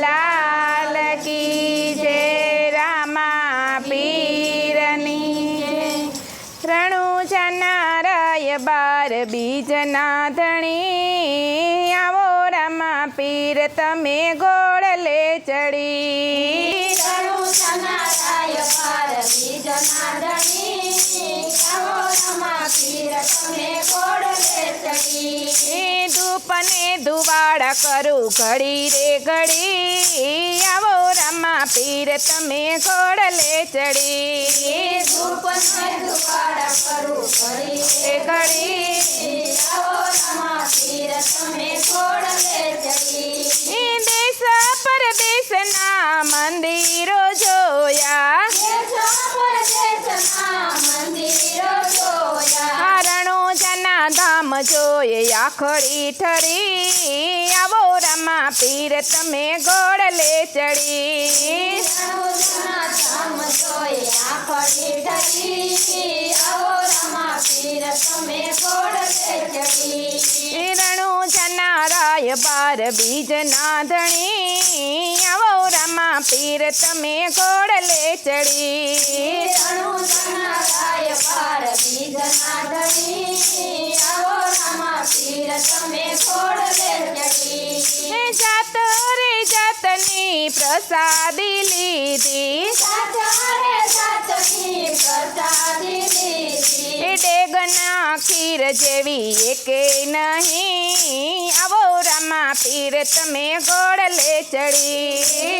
લાલ કી પીરની રણુ બાર બીજના ધણી આવો રામા પીર, તમે ગોળલે ચડી. બીજના ધણી આવો રમા પીર, તમે ગોળલે ચડી. ધૂપને ધુવાડા કરું ઘડી રે ઘડી. આવો રામા પીર, તમે ચડી. ધૂપને ધુવાડા કરું ઘડી. ધામ જોયે આખડી ઠરી આવો રામા પીર તમે ગોળલે ચડી રણુજના ધામ જોઈ આંખડી ઢળી. આવો રમા પીર તમે ગોળલે ચડી. એ રણો જના રાય બાર બીજ ના ધણી આવો રામા પીર તમે ગોળલે ચડી રણુજના રાય પાર બીજના ધણી. આવો રમા પીર તમે ગોળલે ચડી. એ જાત રે જાતની પ્રસાદી લીધી સાચારે સાચની પ્રસાદી લીધી. એ ડેગના ખીર જેવી એકે નહીં આવો રામા પીર તમે ગોળલે ચડી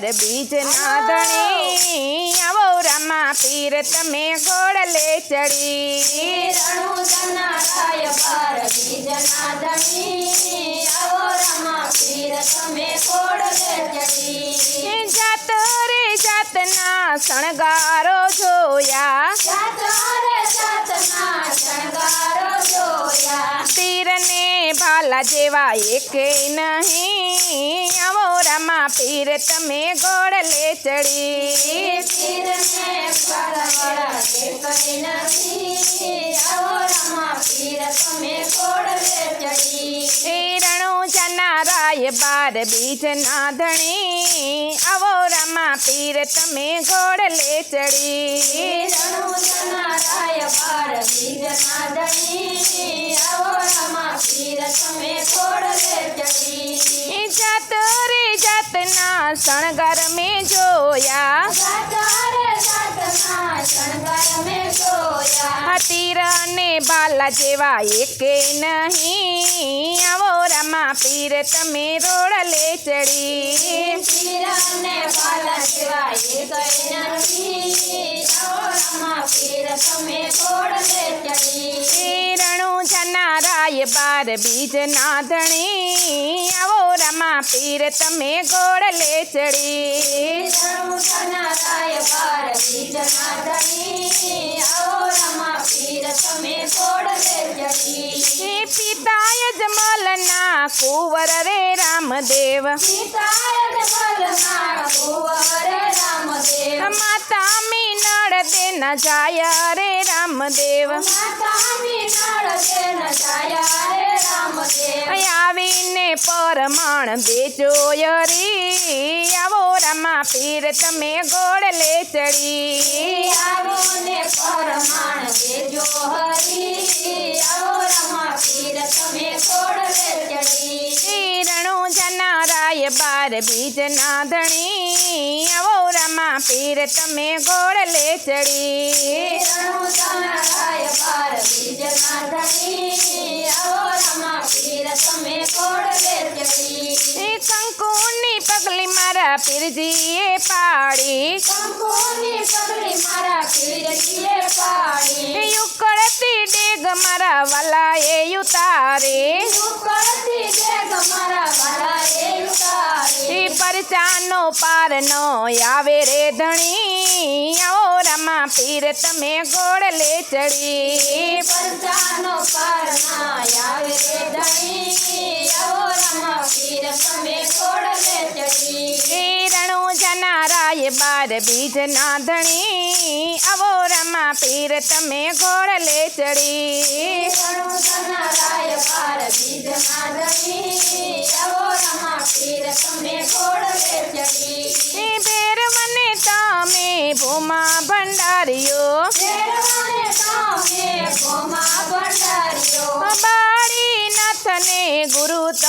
બાર બીજ ના ધણી આવો રામા પીર, તમે ગોળ લે ચડી. જાત રે જાતના શણગારો જોયા ભાલા જેવા એકે નહીં આવો રામા પીર તમે ચડી તમે ગોળલે ચડી. એ જનારાય બાર બીજ ના ધણી આવો રામા પીર તમે ગોળલે ચડી રણુ જનારાય પાર બીજના ધણી. આવો પીર તમે ચડી. જાત રે જાતના શણગાર મેં જોયા જાતરે જાતના શણગાર મેં જોયા. તીર અને બાલા જેવા એકે નહીં આવો રામા પીર તમે રોડલે ચડી પીરને બાલા જેવા એકેય નથી. આવો રમા પીર તમે ગોળલે ચડી. એ બાર બીજ ના ધણી આવો રમા પીર તમે તમે ગોળલે ચડી. પિતાય પિતા યજમલના કુંવર રે રામદેવ સીતાય જબલના કુંવર રામદેવ. માતા મીનળ દેન જાય રે રામદેવ માતા મીનાળ દેન જાયા રે રામદેવ. આવીને પરમાણ બેચો યરી આવો રામા પીર તમે ગોળલે ચડી આવો ને પરમાણ દેજો હરી. આવો રમા પીર તમે ગોળલે ચડી. એ રણું જનારાય બાર બીજ ના ધણી પીર તમે ગોળ લે ચડી. એ કંકુની પગલી મારા પીરજીએ પાડી કંકુની પગલી મારા પીરજીએ પાડી. યુકળતી ડેગ મારા વાલાએ ઉતારે પરચાનો પાર નો આવે રે ધણી. આવો રમા પીર તમે ગોળ લે ચડી. પરચાનો પાર ના આવે રે ધણી. આવો રમા પીર તમે ખોડલે ચડી. રણું જનારાય બાર બીજ ના ધણી આવો રમા પીર તમે ગોળ લે ચડી.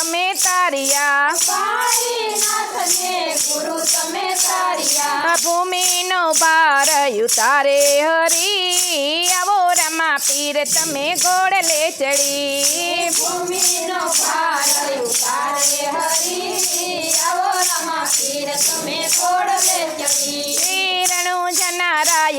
તમે તારિયા. ગુરુ તમે તાર્યા. ભૂમિનો ભાર તારે હરી. આવો રમા પીર તમે ગોળ લે ચડી. ભૂમિનો ભાર તારે હરી. આવો રમા પીર તમે ખોડલે ચડી. રણું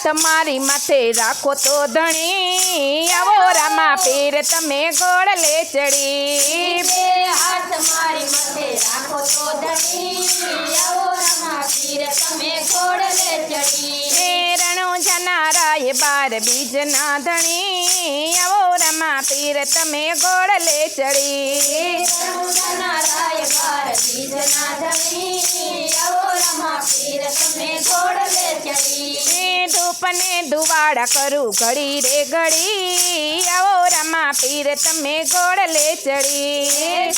હાથ મારી માથે રાખો તો ધણી આવો રામા પીર તમે ગોળ લે ચડી બે હાથ મારી મથે રાખો તો ધણી આવો રમા પીર તમે ઘોડલે ચડી એ રણું જનારાય બાર બીજ ના ધણી આવો રામા પીર તમે ગોળ લે ચડી એ ધૂપને કરું ઘડી રે ઘડી. આવો રામા પીર તમે ગોળ લે ચડી.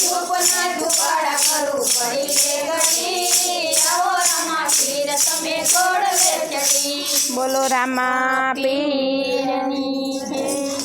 બોલો રામા પીર.